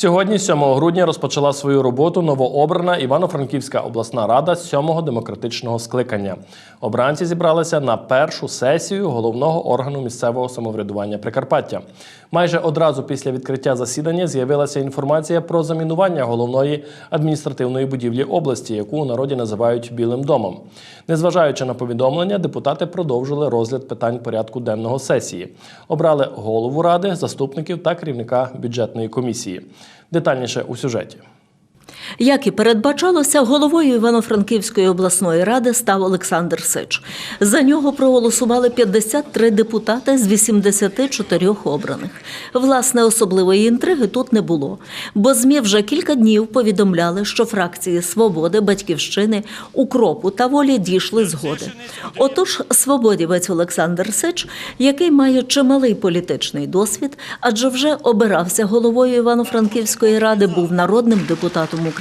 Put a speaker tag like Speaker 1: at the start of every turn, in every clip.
Speaker 1: Сьогодні, 7 грудня, розпочала свою роботу новообрана Івано-Франківська обласна рада 7-го демократичного скликання. Обранці зібралися на першу сесію головного органу місцевого самоврядування Прикарпаття. Майже одразу після відкриття засідання з'явилася інформація про замінування головної адміністративної будівлі області, яку у народі називають Білим домом. Незважаючи на повідомлення, депутати продовжили розгляд питань порядку денного сесії. Обрали голову ради, заступників та керівника бюджетної комісії. Детальніше у сюжеті.
Speaker 2: Як і передбачалося, головою Івано-Франківської обласної ради став Олександр Сич. За нього проголосували 53 депутати з 84 обраних. Власне, особливої інтриги тут не було, бо ЗМІ вже кілька днів повідомляли, що фракції Свободи, Батьківщини, Укропу та волі дійшли згоди. Отож, свободівець Олександр Сич, який має чималий політичний досвід, адже вже обирався головою Івано-Франківської ради, був народним депутатом України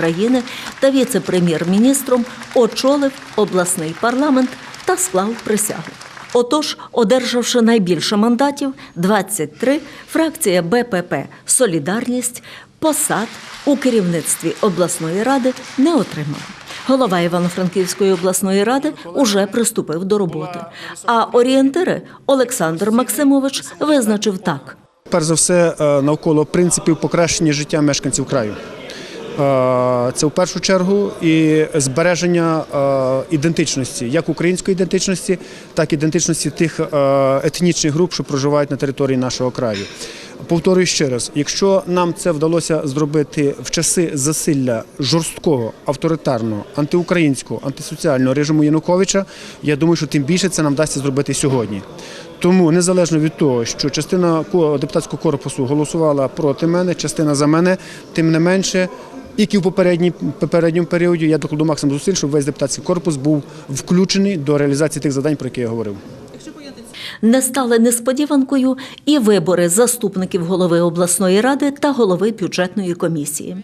Speaker 2: та віце-прем'єр-міністром, очолив обласний парламент та склав присягу. Отож, одержавши найбільше мандатів 23, фракція БПП Солідарність посад у керівництві обласної ради не отримала. Голова Івано-Франківської обласної ради уже приступив до роботи. А орієнтири Олександр Максимович визначив так.
Speaker 3: Перш за все, е, навколо принципів покращення життя мешканців краю. Е, Це в першу чергу і збереження е, ідентичності, як української ідентичності, так і ідентичності тих е, етнічних груп, що проживають на території нашого краю. Повторюю ще раз: якщо нам це вдалося зробити в часи засилля жорсткого, авторитарного, антиукраїнського, антисоціального режиму Януковича, я думаю, що тим більше це нам вдасться зробити сьогодні. Тому незалежно від того, що частина ко- депутатського корпусу голосувала проти мене, частина за мене, тим не менше, і в попередньому періоді, я докладу максимум зусиль, щоб весь депутатський корпус був включений до реалізації тих завдань, про які я говорив.
Speaker 2: Не стали несподіванкою і вибори заступників голови обласної ради та голови бюджетної комісії.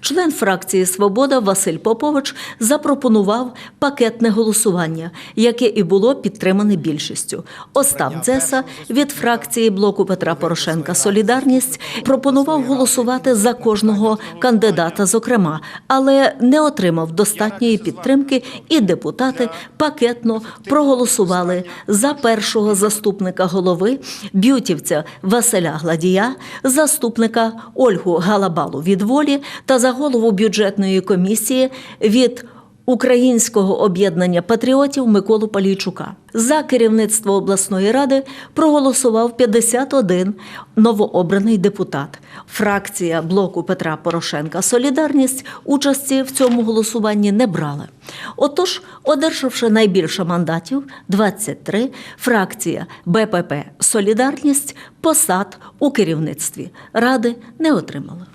Speaker 2: Член фракції Свобода Василь Попович запропонував пакетне голосування, яке і було підтримане більшістю. Остап Дзеса від фракції блоку Петра Порошенка Солідарність пропонував голосувати за кожного кандидата, зокрема, але не отримав достатньої підтримки, і депутати пакетно проголосували за першого заступника голови б'ютівця Василя Гладія, заступника Ольгу Галабалу від волі та за голову бюджетної комісії від Українського об'єднання патріотів Миколу Палійчука. За керівництво обласної ради проголосував 51 новообраний депутат. Фракція блоку Петра Порошенка Солідарність участі в цьому голосуванні не брала. Отож, одержавши найбільше мандатів 23, фракція БПП Солідарність посад у керівництві ради не отримала.